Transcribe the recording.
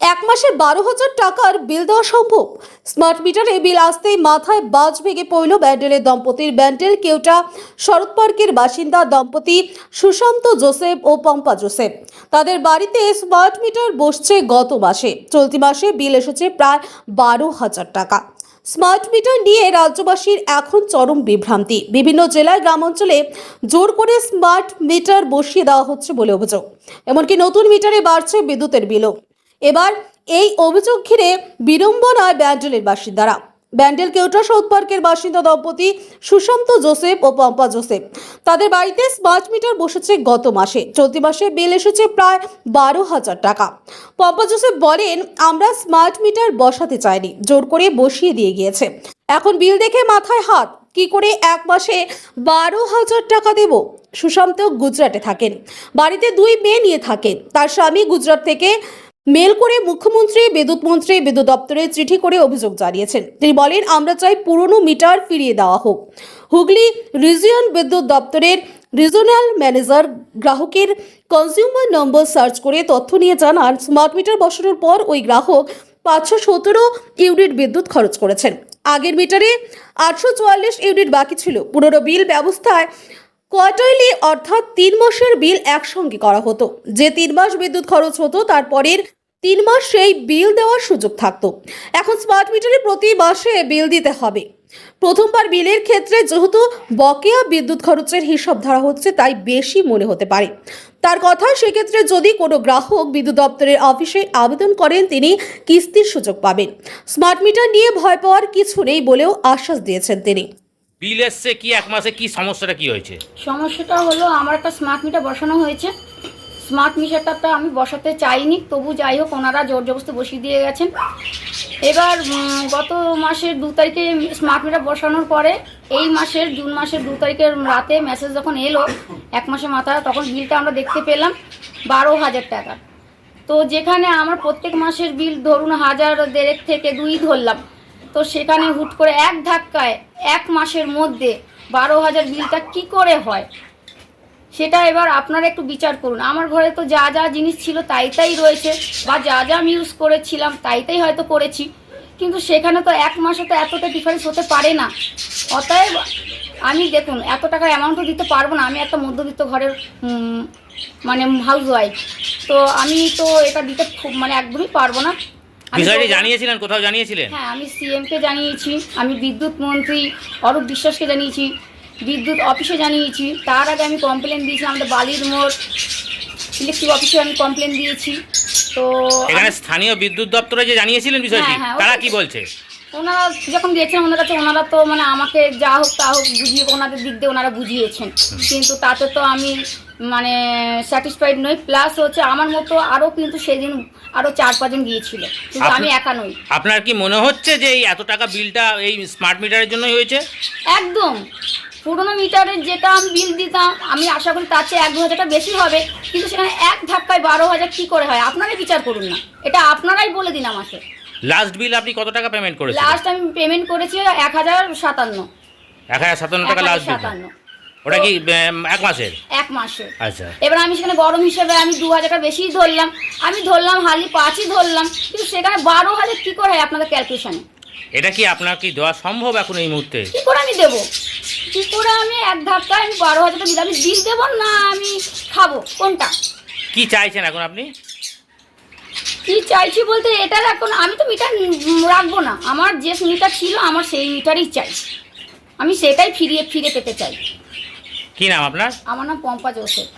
এক মাসে বারো হাজার টাকার বিল দেওয়া সম্ভব। স্মার্ট মিটারে বিল আসতেই মাথায় বাজ ভেঙে পড়ল ব্যান্ডেলের দম্পতির ব্যান্ডেল কেউটা শরৎ পার্কের বাসিন্দা দম্পতি সুশান্ত জোসেফ ও পম্পা জোসেফ। তাদের বাড়িতে স্মার্ট মিটার বসছে গত মাসে। চলতি মাসে বিল এসেছে প্রায় বারো হাজার টাকা। স্মার্ট মিটার নিয়ে রাজ্যবাসীর এখন চরম বিভ্রান্তি। বিভিন্ন জেলায় গ্রামাঞ্চলে জোর করে স্মার্ট মিটার বসিয়ে দেওয়া হচ্ছে বলে অভিযোগ। এমনকি নতুন মিটারে বাড়ছে বিদ্যুতের বিলও। এবার এই অভিযোগ ঘিরে বিড়ম্বনায় ব্যান্ডেলের বাসিন্দারা। ব্যান্ডেল কেউটা সৌথ পার্কের বাসিন্দা দম্পতি সুশান্ত জোসেফ ও পম্পা জোসেফ। তাদের বাড়িতে স্মার্ট মিটার বসেছে গত মাসে। চলতি মাসে বিল এসেছে প্রায় বারো হাজার টাকা। পম্পা জোসেফ বলেন, আমরা স্মার্ট মিটার বসাতে চাইনি। জোর করে বসিয়ে দিয়ে গিয়েছে। এখন বিল দেখে মাথায় হাত। কি করে এক মাসে বারো হাজার টাকা দেব? সুশান্ত গুজরাটে থাকেন। বাড়িতে দুই মেয়ে নিয়ে থাকেন। তার স্বামী গুজরাট থেকে মেল করে মুখ্যমন্ত্রী, বিদ্যুৎ মন্ত্রী, বিদ্যুৎ দপ্তরে চিঠি করে অভিযোগ জানিয়েছেন। তিনি বলেন, আমরা চাই পুরনো মিটার ফিরিয়ে দেওয়া হোক। হুগলি রিজিয়ন বিদ্যুৎ দপ্তরের রিজনাল ম্যানেজার গ্রাহকের কনজিউমার নম্বর সার্চ করে তথ্য নিয়ে জানান, স্মার্ট মিটার বসানোর পর ওই গ্রাহক পাঁচশো সতেরো ইউনিট বিদ্যুৎ খরচ করেছেন। আগের মিটারে আটশো চুয়াল্লিশ ইউনিট বাকি ছিল। পুরনো বিল ব্যবস্থায় কোয়ার্টারলি অর্থাৎ তিন মাসের বিল একসঙ্গে করা হতো। যে তিন মাস বিদ্যুৎ খরচ হতো তারপরের তিন মাস সেই বিল দেওয়ার সুযোগ থাকতো। এখন স্মার্ট মিটারে প্রতি মাসে বিল দিতে হবে। প্রথমবার বিলের ক্ষেত্রে যেহেতু বকেয়া বিদ্যুৎ খরচের হিসাব ধরা হচ্ছে, তাই বেশি মনে হতে পারে। তার কথা, সেক্ষেত্রে যদি কোনো গ্রাহক বিদ্যুৎ দপ্তরের অফিসে আবেদন করেন, তিনি কিস্তির সুযোগ পাবেন। স্মার্ট মিটার নিয়ে ভয় পাওয়ার কিছু নেই বলেও আশ্বাস দিয়েছেন তিনি। বিল এসছে কি এক মাসে? কি সমস্যাটা, কি হয়েছে? সমস্যাটা হলো, আমার একটা স্মার্ট মিটার বসানো হয়েছে। স্মার্ট মিটারটা আমি বসাতে চাইনি, তবু যাই হোক, ওনারা জোর জবস্তি বসিয়ে দিয়ে গেছেন। এবার গত মাসের দু তারিখে স্মার্ট মিটার বসানোর পরে, এই মাসের, জুন মাসের দু তারিখের রাতে মেসেজ যখন এলো, এক মাসের মাথায় তখন বিলটা আমরা দেখতে পেলাম, বারো হাজার টাকা। তো যেখানে আমার প্রত্যেক মাসের বিল, ধরুন হাজার দেড়েক থেকে দুই ধরলাম তো সেখানে হুট করে এক ধাক্কায় এক মাসের মধ্যে বারো হাজার বিলটা কি করে হয়? সেটা এবার আপনারা একটু বিচার করুন। আমার ঘরে তো যা যা জিনিস ছিল তাই তাই রয়েছে বা যা যা আমি ইউজ করেছিলাম তাই তাই হয়তো করেছি। কিন্তু সেখানে তো এক মাসে তো এতটা ডিফারেন্স হতে পারে না। অতএব আমি দেখুন, এত টাকা অ্যামাউন্টও দিতে পারব না। আমি একটা মধ্যবিত্ত ঘরের মানে হাউস ওয়াইফ তো আমি তো এটা দিতে খুব মানে একদমই পারব না। বিষয়টি জানিয়েছিলেন কোথাও জানিয়েছিলেন? হ্যাঁ আমি সিএমকে জানিয়েছি আমি বিদ্যুৎ মন্ত্রী অরূপ বিশ্বাসকে জানিয়েছি বিদ্যুৎ অফিসে জানিয়েছি তার আগে আমি কমপ্লেন দিয়েছি আমাদের বালির মোড় ইলেকট্রিক অফিসে আমি কমপ্লেন দিয়েছি তো এখানে স্থানীয় বিদ্যুৎ দপ্তরে যে জানিয়েছিলেন বিষয়টি হ্যাঁ, হ্যাঁ, তারা কি বলছে? ওনারা যখন গিয়েছেন ওনার কাছে ওনারা তো মানে আমাকে যা হোক তা হোক বুঝিয়ে ওনাদের দিক দিয়ে ওনারা বুঝিয়েছেন। কিন্তু তাতে তো আমি মানে স্যাটিসফাইড নই। প্লাস হচ্ছে আমার মতো আরও কিন্তু সেদিন আরও চার পাঁচজন গিয়েছিল। কিন্তু আমি একা নই। আপনার কি মনে হচ্ছে যে এই এত টাকা বিলটা এই স্মার্ট মিটারের জন্যই হয়েছে? একদম। পুরোনো মিটারের যেটা আমি বিল দিতাম আমি আশা করি তার চেয়ে এক দু হাজারটা বেশি হবে। কিন্তু সেখানে এক ধাক্কায় বারো হাজার কী করে হয়? আপনারাই বিচার করুন না। এটা আপনারাই বলে দিন আমাকে। লাস্ট বিল আপনি কত টাকা পেমেন্ট করেছেন লাস্ট আমি পেমেন্ট করেছি এক হাজার সাতান্ন। এক হাজার সাতান্ন টাকা লাস্ট বিল সাতান্ন। ওটা কি এক মাসের? এক মাসে আচ্ছা। এবার আমি সেখানে গরম হিসেবে আমি দু হাজার টাকা বেশিই ধরলাম। আমি ধরলাম হালি পাঁচই ধরলাম। কিন্তু সেখানে বারো হাজার কী করে হয় আপনাদের ক্যালকুলেশনে এটা কি আপনার কি দেওয়া সম্ভব এখন এই মুহূর্তে? কী করে আমি দেবো? কী করে আমি এক ধাক্কায় আমি বারো হাজার টাকা দিলাম? আমি বিল দেবো না আমি খাব? কোনটা? কি চাইছেন এখন আপনি? কি চাইছি বলতে এটা রাখব না আমি তো মিটার রাখব না। আমার যে মিটার ছিল আমার সেই মিটারই চাই। আমি সেটাই ফিরিয়ে ফিরে পেতে চাই। কি নাম আপনার? আমার নাম পম্পা জোসেফ।